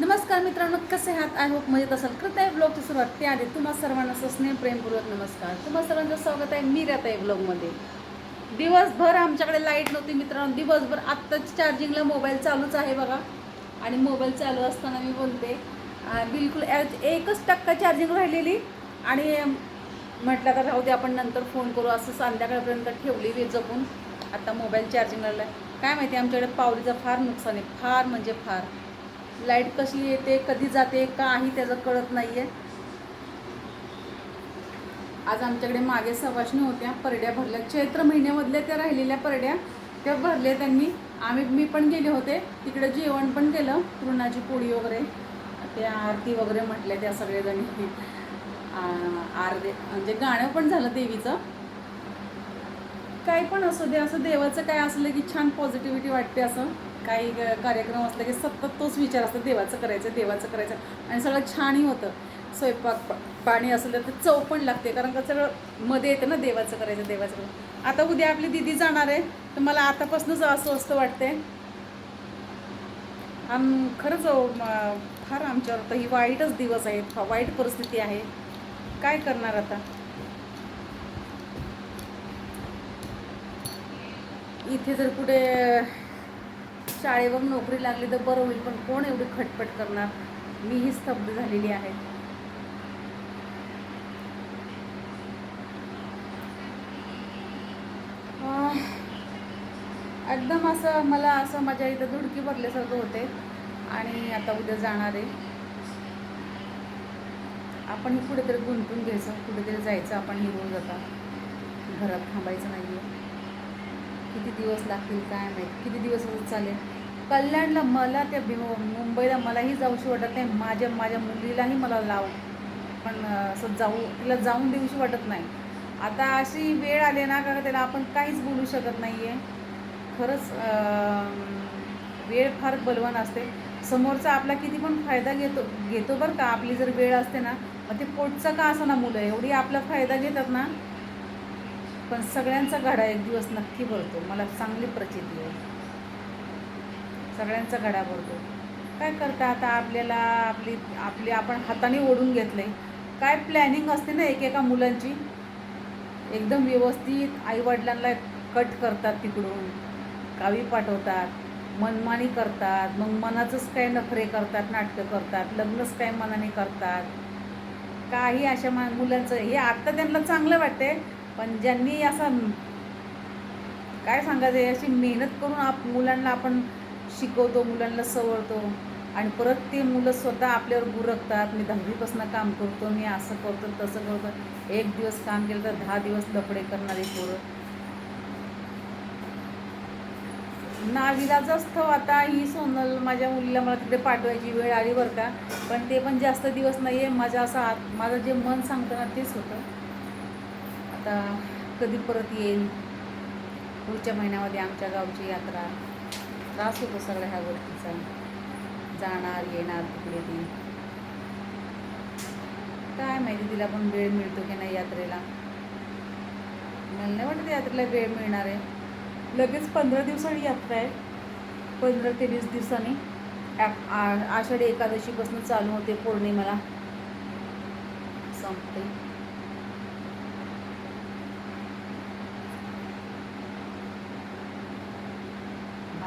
नमस्कार मित्रांनो कसे आहात? आय होप मजेत असाल. कृत्या आहे ब्लॉगची सुरुवात त्याआधी तुम्हा सर्वांना असं स्नेह प्रेमपूर्वक नमस्कार. तुम्हा सर्वांचं स्वागत आहे मी राहत आहे ब्लॉगमध्ये दिवसभर आमच्याकडे लाइट नव्हती मित्रांनो. दिवसभर आत्ताच चार्जिंगला मोबाईल चालूच आहे बघा. आणि मोबाईल चालू असताना मी बोलते बिलकुल एकच टक्का चार्जिंग राहिलेली. आणि म्हटलं तर राहू दे आपण नंतर फोन करू. असं संध्याकाळपर्यंत ठेवली वीज जपून. आता मोबाईल चार्जिंग लागला काय माहिती आमच्याकडे पावलीचं फार नुकसान आहे. फार म्हणजे फार. लाइट कशी येते कधी जाते काही त्याचं कळत नाही आहे आज आमच्याकडे मागे सवाशणी होत्या परड्या भरल्या. चैत्र महिन्यामधल्या त्या राहिलेल्या परड्या त्या भरल्या त्यांनी. आम्ही मी पण गेले होते. तिकडे जेवण पण केलं पुरणाची पोळी वगैरे. त्या आरती वगैरे म्हटल्या त्या सगळेजणी. आरते म्हणजे गाणं पण झालं देवीचं. काही पण असू दे असं देवाचं काय असलं की छान पॉझिटिव्हिटी वाटते असं. काही कार्यक्रम असला की सतत तोच विचार असतो देवाचं करायचं देवाचं करायचं. आणि सगळं छानही होतं. स्वयंपाक पाणी असलं तर चव पण लागते कारण का सगळं मध्ये येतं ना देवाचं करायचं देवाचं करायचं. आता उद्या आपली दिदी जाणार आहे तर मला आतापासूनच असं असतं वाटते आम खरंच फार आमच्यावर तर ही वाईटच दिवस आहे वाईट परिस्थिती आहे. काय करणार आता? इथे जर कुठे शाळेवर नोकरी लागली तर बरं होईल पण कोण एवढी खटपट करणार? मीही स्तब्ध झालेली आहे. एकदम असं मला असं माझ्या इथं धुडकी भरल्यासारखं होते आणि आता उद्या जाणार आहे. आपण कुठेतरी गुंतून घ्यायचं कुठेतरी जायचं आपण निघून रोज आता घरात थांबायचं नाही आहे किती दिवस लागतील काय माहीत? किती दिवस चालेल? कल्याणला मला त्या मुंबईला मलाही जाऊशी वाटत नाही. माझ्या माझ्या मुलीलाही मला लाव. पण असं जाऊ तिला जाऊन देऊशी वाटत नाही. आता अशी वेळ आली ना का त्याला आपण काहीच बोलू शकत नाही आहे खरंच वेळ फार बलवान असते. समोरचा आपला किती पण फायदा घेतो घेतो बरं का. आपली जर वेळ असते ना मग ते पोटचं का असं ना मुलं? एवढी आपला फायदा घेतात ना. पण सगळ्यांचा घडा एक दिवस नक्की भरतो मला चांगली प्रचिती आहे. सगळ्यांचा घडा भरतो काय करता आता आपल्याला आपली आपली आपण हाताने ओढून घेतले काय प्लॅनिंग असते ना एकेका मुलांची? एकदम व्यवस्थित आईवडिलांना कट करतात तिकडून. गावी पाठवतात. मनमानी करतात. मग मनाचंच काय नखरे करतात नाटकं करतात. लग्नच काय मनाने करतात. काही अशा मा मुलांचं हे आत्ता त्यांना चांगलं वाटते पण ज्यांनी असं काय सांगायचं आहे, अशी मेहनत करून आप मुलांना आपण शिकवतो मुलांना सवरतो आणि परत ते मुलं स्वतः आपल्यावर गुरकतात मी दहावीपासून काम करतो मी असं करतो तसं करतो. एक दिवस काम केलं तर दहा दिवस लफडे करणारे पोरं. नाविलाच असतं आता ही सोनल माझ्या मुलीला मला तिथे पाठवायची वेळ आली बरं का. पण ते पण जास्त दिवस नाही आहे माझ्या असं आत माझं जे मन सांगतं ना तेच होतं. आता कधी परत येईल? पुढच्या महिन्यामध्ये आमच्या गावची यात्रा. त्रास होतो सगळ्या ह्या गोष्टीचा. जाणार येणार तिकडे ती. काय माहिती तिला पण वेळ मिळतो की नाही यात्रेला. मला नाही वाटत यात्रेला वेळ मिळणार आहे. लगेच पंधरा दिवसांनी यात्रा आहे. पंधरा ते वीस दिवसांनी. आ- आषाढी एकादशीपासून चालू होते पौर्णिमेला. संपते.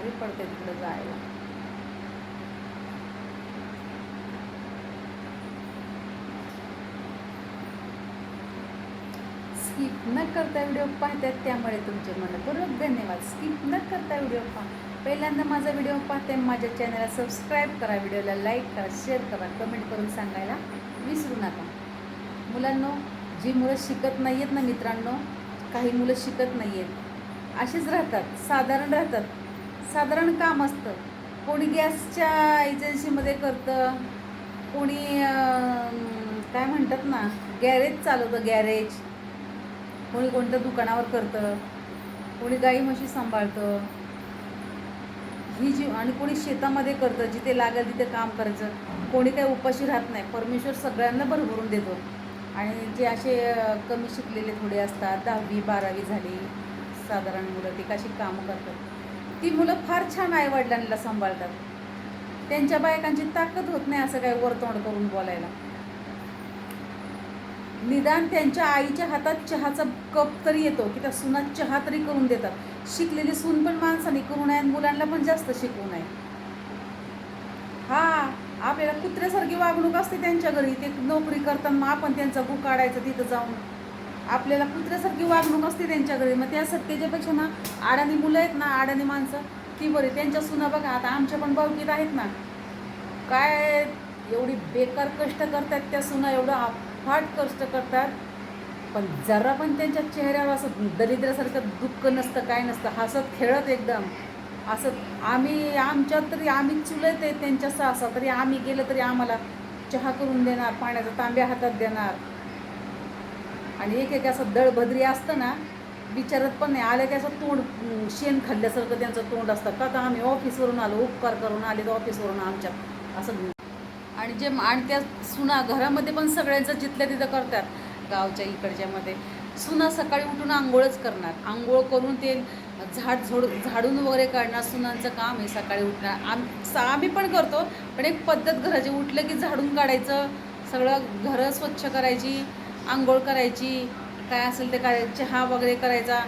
भारी पडते तिकडे जायला. स्किप न करता व्हिडिओ पाहतात त्यामुळे तुमचे मनपूर्वक धन्यवाद. स्किप न करता व्हिडिओ पहा. पहिल्यांदा माझा व्हिडिओ पाहते माझ्या चॅनलला सबस्क्राईब करा व्हिडिओला लाईक करा शेअर करा कमेंट करून सांगायला विसरू नका. मुलांनो जी मुलं शिकत नाही आहेत ना मित्रांनो काही मुलं शिकत नाही आहेत असेच राहतात साधारण राहतात. साधारण काम असतं. कोणी गॅसच्या एजन्सीमध्ये करतं कोणी काय म्हणतात ना गॅरेज चालवतं गॅरेज. कोणी कोणत्या दुकानावर करतं कोणी गाई म्हशी सांभाळतं. ही जी आणि कोणी शेतामध्ये करतं जिथे लागेल तिथे काम करायचं. कोणी काही उपाशी राहत नाही परमेश्वर सगळ्यांना भरभरून देतो. आणि जे असे कमी शिकलेले थोडे असतात दहावी बारावी झाली साधारण मुलं ती कशी कामं करतात. ती मुलं फार छान आईवडिलांना सांभाळतात. त्यांच्या बायकांची ताकद होत नाही असं काही वरतोंड करून बोलायला. निदान त्यांच्या आईच्या हातात चहाचा कप तरी येतो की त्या सुनात चहा तरी करून देतात. शिकलेली सून पण माणसाने करू नये आणि मुलांना पण जास्त शिकवू नये. हा आपल्याला कुत्र्यासारखी वागणूक असते त्यांच्या घरी. ते नोकरी करताना मग आपण त्यांचा गु काढायचं तिथं जाऊन आपल्याला कुत्र्यासारखी वागणूक असते त्यांच्याकडे. मग त्या त्याच्यापेक्षा ना आडाणी मुलं आहेत ना आडाणी माणसं ती बरी. त्यांच्या सुना बघा आता आमच्या पण बावकीत आहेत ना. काय एवढी बेकार कष्ट करतात त्या सुना एवढं अफाट कष्ट करतात. पण जरा पण त्यांच्या चेहऱ्यावर असं दरिद्रासारखं दुःख नसतं काय नसतं. हसत खेळत एकदम. असं आम्ही आमच्यात तरी आम्ही चुलत आहे त्यांच्या सासा. तरी आम्ही गेलं तरी आम्हाला चहा करून देणार पाण्याचा तांब्या हातात देणार. आणि एक एक असं दळभद्री असतं ना विचारत पण नाही. आलं की असं तोंड शेण खाल्ल्यासारखं त्यांचं तोंड असतं. का तर आम्ही ऑफिसवरून आलो उपकार करून आले तर ऑफिसवरून आमच्या असं आणि जे आणि त्या सुना घरामध्ये पण सगळ्यांचं जिथल्या तिथं करतात गावच्या इकडच्यामध्ये सुना सकाळी उठून आंघोळच करणार. आंघोळ करून ते झाड झोड झाडून वगैरे काढणार. सुनांचं काम आहे सकाळी उठणार आम आम्ही पण करतो पण एक पद्धत घराची. उठलं की झाडून काढायचं सगळं घरं स्वच्छ करायची आंघोळ करायची काय असेल ते काय चहा वगैरे करायचा.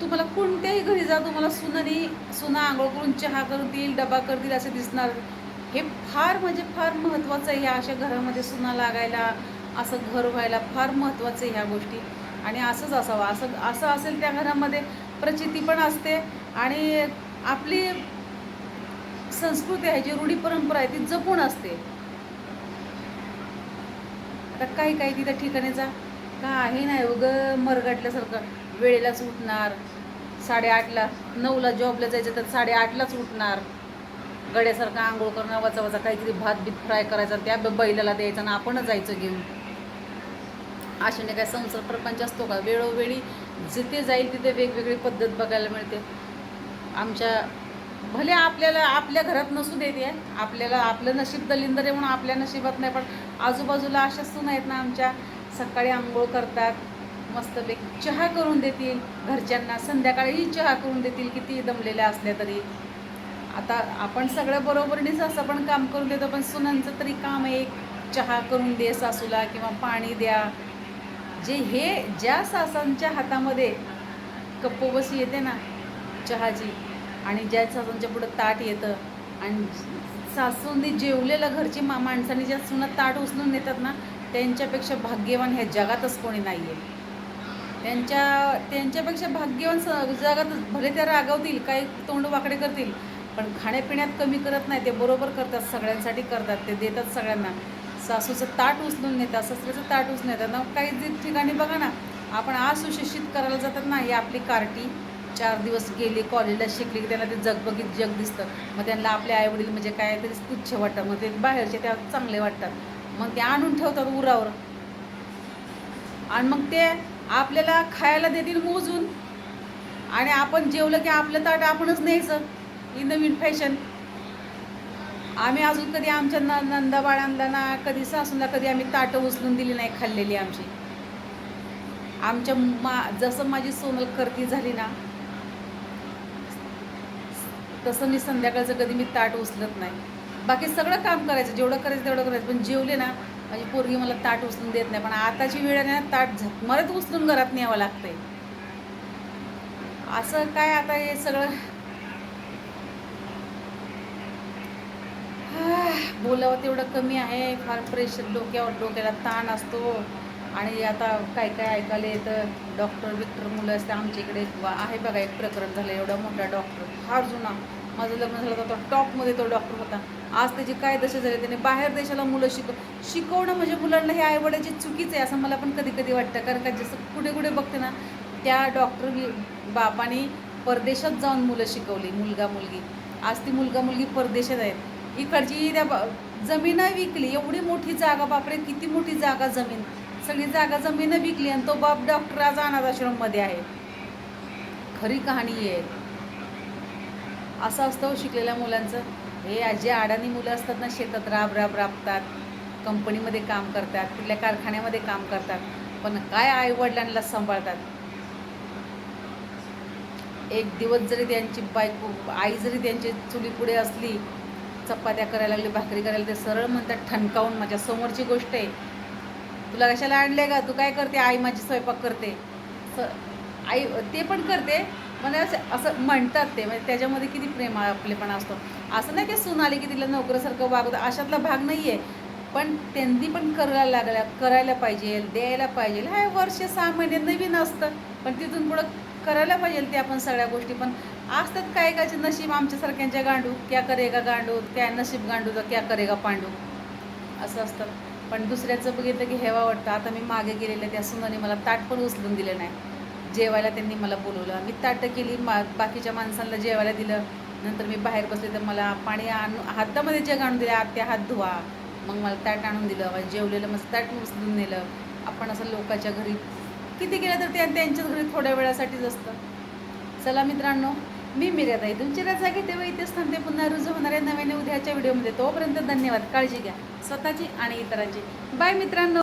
तुम्हाला कोणत्याही घरी जा तुम्हाला सुनानी सुना आंघोळ करून चहा करून देईल डबा करतील असं दिसणार. हे फार म्हणजे फार महत्त्वाचं आहे ह्या अशा घरामध्ये सुना लागायला असं घर व्हायला फार महत्त्वाचं आहे ह्या गोष्टी. आणि असंच असावं. असं असं असेल त्या घरामध्ये प्रचिती पण असते. आणि आपली संस्कृती आहे जी रूढी परंपरा आहे ती जपून असते. आता काही काही तिथं ठिकाणी जा. काही नाही उग मरगटल्यासारखं वेळेलाच उठणार. साडेआठला नऊला जॉबला जायचं तर साडेआठलाच उठणार. गड्यासारखं आंघोळ करणं वचा वचा काहीतरी भात बीत फ्राय करायचा त्या बैलाला द्यायचा आणि आपणच जायचं घेऊन. अशाने काय संसार प्रपंच असतो का? वेळोवेळी जिथे जाईल तिथे वेगवेगळी पद्धत बघायला मिळते. आमच्या भले आपल्याला आपल्या घरात नसू देते आपल्याला आपलं नशीब दलिंदर आहे म्हणून आपल्या नशिबात नाही पण आजूबाजूला अशा सून आहेत ना आमच्या. सकाळी आंघोळ करतात मस्तपैकी चहा करून देतील. घरच्यांना संध्याकाळी चहा करून देतील किती दमलेल्या असल्या तरी. आता आपण सगळं बरोबरीनेच असं पण काम करून देतो पण सुनांचं तरी काम आहे एक चहा करून दे सासूला किंवा पाणी द्या. जे हे ज्या सासांच्या हातामध्ये कप्पोबशी येते ना चहाची आणि ज्या सासांच्या पुढं ताट येतं आणि सासूंनी जेवलेलं घरची मा माणसांनी ज्या सुना ताट उचलून नेतात ना त्यांच्यापेक्षा भाग्यवान ह्या जगातच कोणी नाही आहे त्यांच्या त्यांच्यापेक्षा भाग्यवान स जगात भले त्या रागवतील काही तोंड वाकडे करतील पण खाण्यापिण्यात कमी करत नाही ते बरोबर करतात सगळ्यांसाठी करतात ते देतात सगळ्यांना. सासूचं ताट उचलून नेतात सासऱ्याचं ताट उचलून नेतात. ना काही ठिकाणी बघा ना आपण आज सुशिक्षित करायला जातात ना ही आपली कार्टी. चार दिवस गेले कॉलेजला शिकले की त्यांना ते जगबगीत जग दिसतं. मग त्यांना आपले आईवडील म्हणजे काय तरी तुच्छ वाटतात मग ते बाहेरचे त्या चांगले वाटतात. मग ते आणून ठेवतात उरावर. आणि मग ते आपल्याला खायला देतील मोजून. आणि आपण जेवलं की आपलं ताट आपणच न्यायचं. इन नवीन फॅशन आम्ही अजून कधी आमच्या न नंदाबाळांना ना कधी सासूला कधी आम्ही ताटं उचलून दिली नाही खाल्लेली आमची. आमच्या मा जसं माझी सोनल करती झाली ना तसं मी संध्याकाळचं कधी मी ताट उचलत नाही. बाकी सगळं काम करायचं जेवढं करायचं तेवढं करायचं. पण जेवले ना माझी पोरगी मला ताट उचलून देत नाही. पण आताची वेळ आहे ना ताट झकमारत उचलून घरात न्यावं लागतंय. असं काय आता हे सगळं? बोलावं तेवढं कमी आहे. फार प्रेशर डोक्यावर डोक्याला ताण असतो. आणि आता काय काय ऐकायला येतं? डॉक्टर विक्टर मुलं असते आमच्या इकडे. आहे बघा एक प्रकरण झालं एवढा मोठा डॉक्टर. फार जुना. माझं लग्न झालं तर टॉपमध्ये तो डॉक्टर होता. आज त्याची काय दशा झाली त्याने बाहेर देशाला मुलं शिकव शिकवणं म्हणजे मुलांना हे आईवडायची चुकीचं आहे असं मला पण कधी कधी वाटतं. कारण का जसं कुठे कुठे बघते ना त्या डॉक्टर बापाने परदेशात जाऊन मुलं शिकवली मुलगा मुलगी आज ती मुलगा मुलगी परदेशात आहेत इकडची त्या जमीन विकली. एवढी मोठी जागा बापरे किती मोठी जागा जमीन. सगळी जागा जमीन विकली आणि तो बाप डॉक्टर आज अनाथ आश्रममध्ये आहे. खरी कहाणी आहे. असं असतं हो शिकलेल्या मुलांचं. हे जे अडाणी मुलं असतात ना शेतात राब राब राबतात. कंपनीमध्ये काम करतात कुठल्या कारखान्यामध्ये काम करतात पण काय आईवडिलांना सांभाळतात? एक दिवस जरी त्यांची बायको आई जरी त्यांची चुली पुढे असली चपात्या करायला लागली भाकरी करायला ते सरळ म्हणतात ठणकावून माझ्या समोरची गोष्ट आहे. तुला कशाला आणले का तू काय करते? आई माझी स्वयंपाक करते. स आई ते पण करते. म्हणजे असं असं म्हणतात ते. म्हणजे त्याच्यामध्ये किती प्रेम आपलेपणा असतो. असं नाही की सून आली की तिला नोकरीसारखं वागतं अशातला भाग नाही आहे पण त्यांनी पण करायला लागल्या करायला पाहिजे द्यायला पाहिजे. हा वर्ष सहा महिने नवीन असतं. पण तिथून पुढं करायला पाहिजे ते आपण सगळ्या गोष्टी. पण असतात काय काचे नशीब आमच्यासारख्यांच्या गांडू क्या करेगा गांडू क्या नशीब गांडू तर क्या करेगा पांडू असं असतं. पण दुसऱ्याचं बघितलं की हेवा वाटतं. आता मी मागे गेलेलं त्या सुनाने मला ताट पण उचलून दिलं नाही. जेवायला त्यांनी मला बोलवलं. मी ताटं केली मा बाकीच्या माणसांना जेवायला दिलं. नंतर मी बाहेर बसले तर मला पाणी आणून हातामध्ये जग आणून दिलं आत्या हात धुवा. मग मला ताट आणून दिलं. जेवलेलं मस्त ताट उचलून नेलं. आपण असं लोकांच्या घरी किती गेलं तर त्या त्यांच्याच घरी थोड्या वेळासाठीच असतं. चला मित्रांनो मी मिर्यादाई तुमची रजा घेते व इथेच थांबते. पुन्हा रुजू होणाऱ्या नव्याने उद्याच्या व्हिडिओमध्ये. तोपर्यंत धन्यवाद. काळजी घ्या. स्वतःची आणि इतरांची. बाय मित्रांनो.